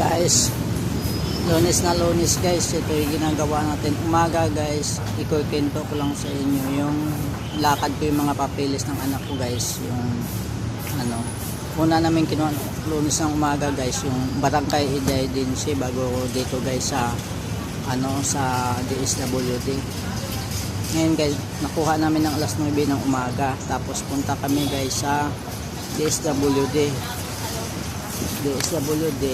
guys. Lunes na lunes guys. Ito yung ginagawa natin. Umaga guys ikukwento ko lang sa inyo yung lakad ko yung mga papeles ng anak ko guys. Yung ano una namin kinuha lunes ng umaga guys yung barangay identity bago dito guys sa ano sa DSWD ngayon guys nakuha namin ng alas 9 ng umaga. Tapos punta kami guys sa DSWD DSWD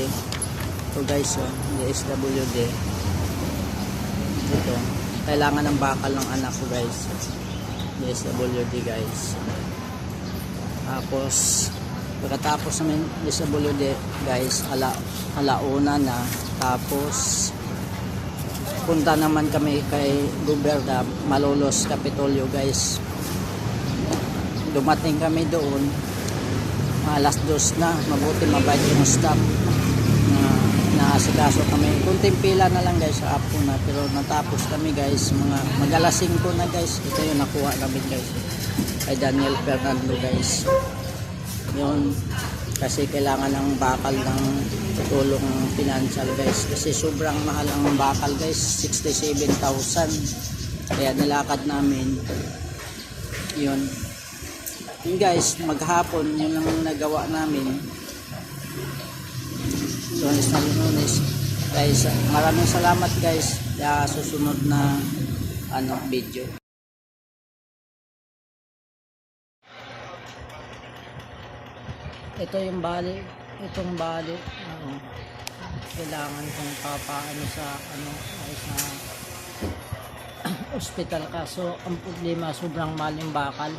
ito guys oh, DSWD ito kailangan ng bakal ng anak ko guys. DSWD guys. Tapos pagkatapos namin DSWD guys ala, alauna na. Tapos punta naman kami kay Guberta Malolos Capitolio guys. Dumating kami doon. Alas dos na. Mabuti mabait yung na naasikaso kami. Kunting pila na lang guys sa apo na pero natapos kami guys. Mga magalas 5 na guys. Ito yung nakuha namin guys. Kay Daniel Fernando guys. Yun. Kasi kailangan ng bakal ng tulong financial guys. Kasi sobrang mahal ang bakal guys. 67,000 kaya nilakad namin. Yun. Yun guys. Maghapon yun ang nagawa namin lunes na lunes guys maraming salamat guys sa susunod na ano video. Ito yung bali itong bali ano, kailangan kong papaano sa ano ay sa ospital. Kaso ang problema sobrang mahal yung bakal